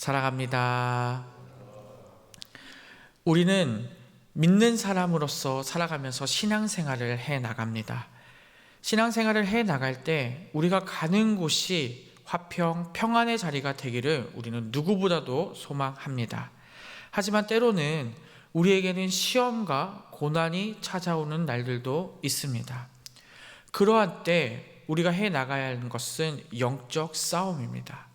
사랑합니다. 우리는 믿는 사람으로서 살아가면서 신앙생활을 해 나갑니다. 신앙생활을 해 나갈 때 우리가 가는 곳이 화평, 평안의 자리가 되기를 우리는 누구보다도 소망합니다. 하지만 때로는 우리에게는 시험과 고난이 찾아오는 날들도 있습니다. 그러한 때 우리가 해 나가야 하는 것은 영적 싸움입니다.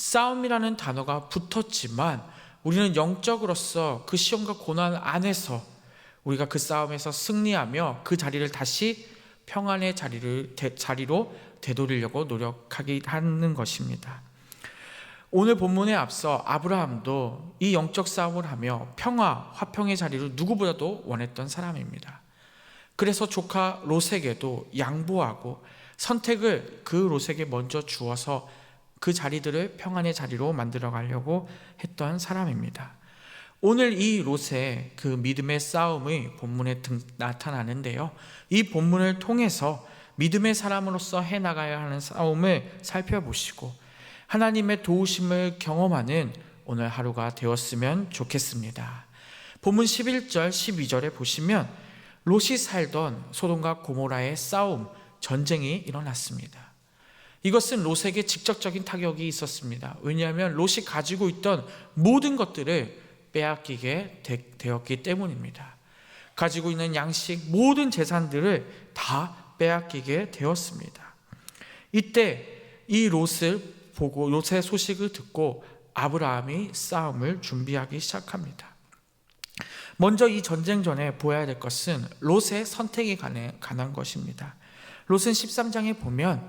싸움이라는 단어가 붙었지만 우리는 영적으로서 그 시험과 고난 안에서 우리가 그 싸움에서 승리하며 그 자리를 다시 평안의 자리를 자리로 되돌리려고 노력하기 하는 것입니다. 오늘 본문에 앞서 아브라함도 이 영적 싸움을 하며 평화, 화평의 자리를 누구보다도 원했던 사람입니다. 그래서 조카 롯에게도 양보하고 선택을 그 롯에게 먼저 주어서 그 자리들을 평안의 자리로 만들어 가려고 했던 사람입니다. 오늘 이 롯의 그 믿음의 싸움의 본문에 등, 나타나는데요. 이 본문을 통해서 믿음의 사람으로서 해 나가야 하는 싸움을 살펴보시고 하나님의 도우심을 경험하는 오늘 하루가 되었으면 좋겠습니다. 본문 11절, 12절에 보시면 롯이 살던 소돔과 고모라의 싸움, 전쟁이 일어났습니다. 이것은 롯에게 직접적인 타격이 있었습니다. 왜냐하면 롯이 가지고 있던 모든 것들을 빼앗기게 되었기 때문입니다. 가지고 있는 양식, 모든 재산들을 다 빼앗기게 되었습니다. 이때 이 롯을 보고 롯의 소식을 듣고 아브라함이 싸움을 준비하기 시작합니다. 먼저 이 전쟁 전에 보아야 될 것은 롯의 선택이 관한 것입니다. 롯은 13장에 보면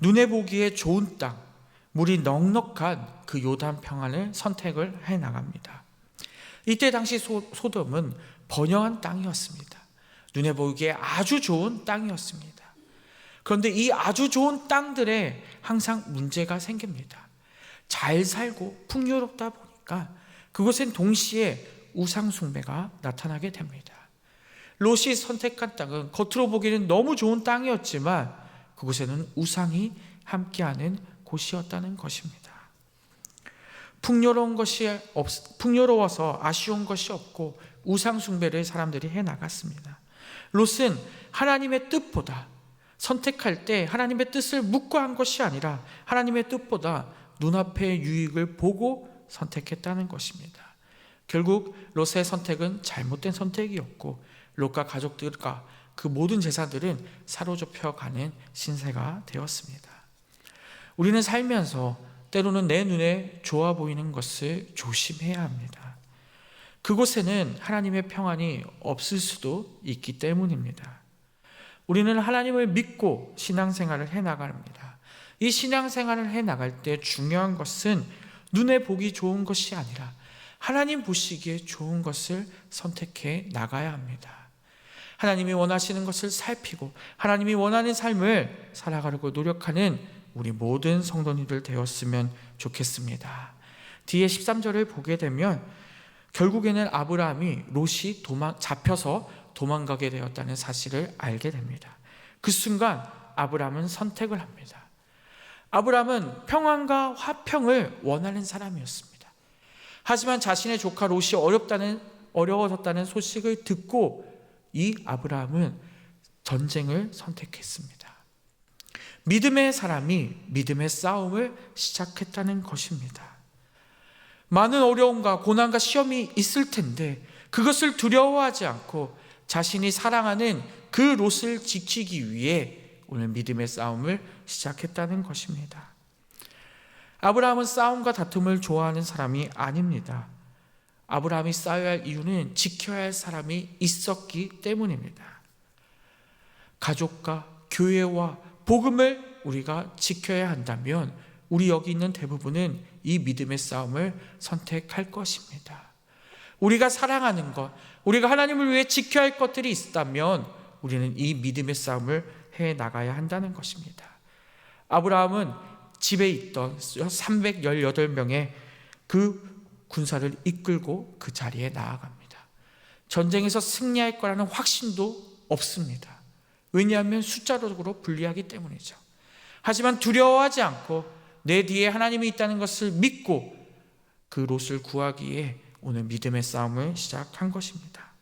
눈에 보기에 좋은 땅, 물이 넉넉한 그 요단 평안을 선택을 해 나갑니다. 이때 당시 소, 소돔은 번영한 땅이었습니다. 눈에 보기에 아주 좋은 땅이었습니다. 그런데 이 아주 좋은 땅들에 항상 문제가 생깁니다. 잘 살고 풍요롭다 보니까 그곳엔 동시에 우상숭배가 나타나게 됩니다. 롯이 선택한 땅은 겉으로 보기에는 너무 좋은 땅이었지만 그곳에는 우상이 함께하는 곳이었다는 것입니다. 풍요로운 것이 없, 풍요로워서 아쉬운 것이 없고 우상 숭배를 사람들이 해 나갔습니다. 롯은 하나님의 뜻보다 선택할 때 하나님의 뜻을 묵과한 것이 아니라 하나님의 뜻보다 눈앞의 유익을 보고 선택했다는 것입니다. 결국 롯의 선택은 잘못된 선택이었고 롯과 가족들과 그 모든 제사들은 사로잡혀 가는 신세가 되었습니다. 우리는 살면서 때로는 내 눈에 좋아 보이는 것을 조심해야 합니다. 그곳에는 하나님의 평안이 없을 수도 있기 때문입니다. 우리는 하나님을 믿고 신앙생활을 해 나갑니다. 이 신앙생활을 해 나갈 때 중요한 것은 눈에 보기 좋은 것이 아니라 하나님 보시기에 좋은 것을 선택해 나가야 합니다. 하나님이 원하시는 것을 살피고 하나님이 원하는 삶을 살아가려고 노력하는 우리 모든 성도님들 되었으면 좋겠습니다. 뒤에 13절을 보게 되면 결국에는 아브라함이 롯이 도망, 잡혀서 도망가게 되었다는 사실을 알게 됩니다. 그 순간 아브라함은 선택을 합니다. 아브라함은 평안과 화평을 원하는 사람이었습니다. 하지만 자신의 조카 롯이 어렵다는 어려워졌다는 소식을 듣고 이 아브라함은 전쟁을 선택했습니다. 믿음의 사람이 믿음의 싸움을 시작했다는 것입니다. 많은 어려움과 고난과 시험이 있을 텐데 그것을 두려워하지 않고 자신이 사랑하는 그 롯을 지키기 위해 오늘 믿음의 싸움을 시작했다는 것입니다. 아브라함은 싸움과 다툼을 좋아하는 사람이 아닙니다. 아브라함이 쌓여야 할 이유는 지켜야 할 사람이 있었기 때문입니다. 가족과 교회와 복음을 우리가 지켜야 한다면 우리 여기 있는 대부분은 이 믿음의 싸움을 선택할 것입니다. 우리가 사랑하는 것, 우리가 하나님을 위해 지켜야 할 것들이 있다면 우리는 이 믿음의 싸움을 해 나가야 한다는 것입니다. 아브라함은 집에 있던 318명의 그 군사를 이끌고 그 자리에 나아갑니다. 전쟁에서 승리할 거라는 확신도 없습니다. 왜냐하면 숫자적으로 불리하기 때문이죠. 하지만 두려워하지 않고 내 뒤에 하나님이 있다는 것을 믿고 그 롯을 구하기에 오늘 믿음의 싸움을 시작한 것입니다.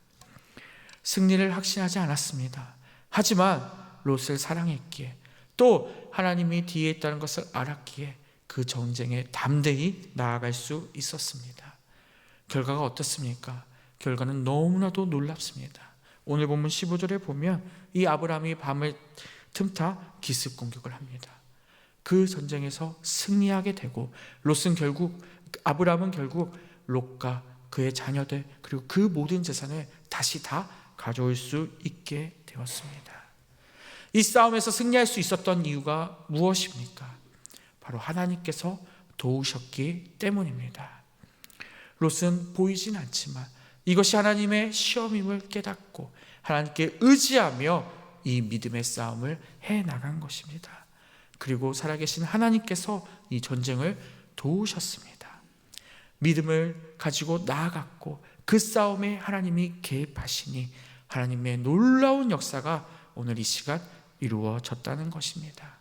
승리를 확신하지 않았습니다. 하지만 롯을 사랑했기에 또 하나님이 뒤에 있다는 것을 알았기에 그 전쟁에 담대히 나아갈 수 있었습니다. 결과가 어떻습니까? 결과는 너무나도 놀랍습니다. 오늘 본문 15절에 보면 이 아브라함이 밤을 틈타 기습 공격을 합니다. 그 전쟁에서 승리하게 되고 롯은 결국 아브라함은 결국 롯과 그의 자녀들 그리고 그 모든 재산을 다시 다 가져올 수 있게 되었습니다. 이 싸움에서 승리할 수 있었던 이유가 무엇입니까? 바로 하나님께서 도우셨기 때문입니다. 롯은 보이진 않지만 이것이 하나님의 시험임을 깨닫고 하나님께 의지하며 이 믿음의 싸움을 해 나간 것입니다. 그리고 살아계신 하나님께서 이 전쟁을 도우셨습니다. 믿음을 가지고 나아갔고 그 싸움에 하나님이 개입하시니 하나님의 놀라운 역사가 오늘 이 시간 이루어졌다는 것입니다.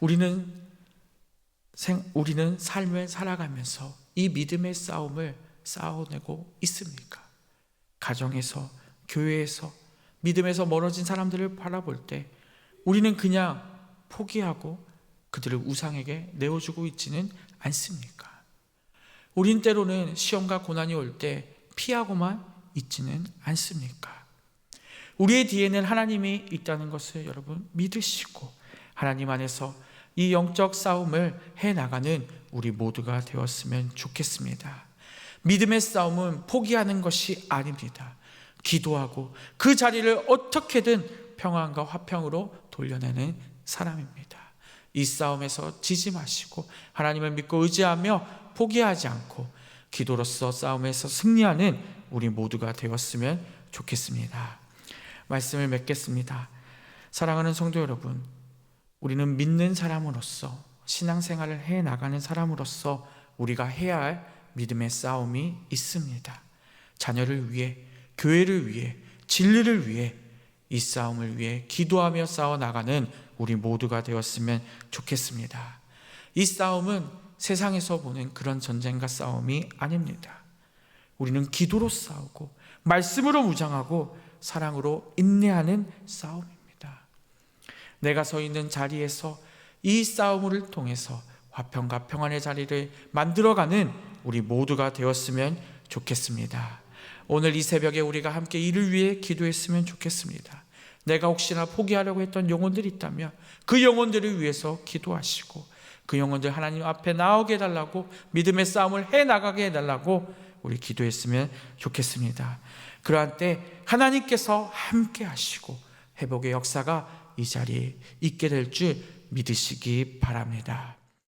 우리는 생, 우리는 삶을 살아가면서 이 믿음의 싸움을 싸워내고 있습니까? 가정에서, 교회에서, 믿음에서 멀어진 사람들을 바라볼 때 우리는 그냥 포기하고 그들을 우상에게 내어주고 있지는 않습니까? 우린 때로는 시험과 고난이 올 때 피하고만 있지는 않습니까? 우리의 뒤에는 하나님이 있다는 것을 여러분 믿으시고 하나님 안에서 이 영적 싸움을 해 나가는 우리 모두가 되었으면 좋겠습니다. 믿음의 싸움은 포기하는 것이 아닙니다. 기도하고 그 자리를 어떻게든 평안과 화평으로 돌려내는 사람입니다. 이 싸움에서 지지 마시고 하나님을 믿고 의지하며 포기하지 않고 기도로서 싸움에서 승리하는 우리 모두가 되었으면 좋겠습니다. 말씀을 맺겠습니다. 사랑하는 성도 여러분, 우리는 믿는 사람으로서 신앙생활을 해 나가는 사람으로서 우리가 해야 할 믿음의 싸움이 있습니다. 자녀를 위해, 교회를 위해, 진리를 위해 이 싸움을 위해 기도하며 싸워 나가는 우리 모두가 되었으면 좋겠습니다. 이 싸움은 세상에서 보는 그런 전쟁과 싸움이 아닙니다. 우리는 기도로 싸우고 말씀으로 무장하고 사랑으로 인내하는 싸움입니다. 내가 서 있는 자리에서 이 싸움을 통해서 화평과 평안의 자리를 만들어가는 우리 모두가 되었으면 좋겠습니다. 오늘 이 새벽에 우리가 함께 이를 위해 기도했으면 좋겠습니다. 내가 혹시나 포기하려고 했던 영혼들이 있다면 그 영혼들을 위해서 기도하시고 그 영혼들 하나님 앞에 나오게 해달라고 믿음의 싸움을 해 나가게 해달라고 우리 기도했으면 좋겠습니다. 그러한 때 하나님께서 함께 하시고 회복의 역사가 이 자리에 있게 될 줄 믿으시기 바랍니다.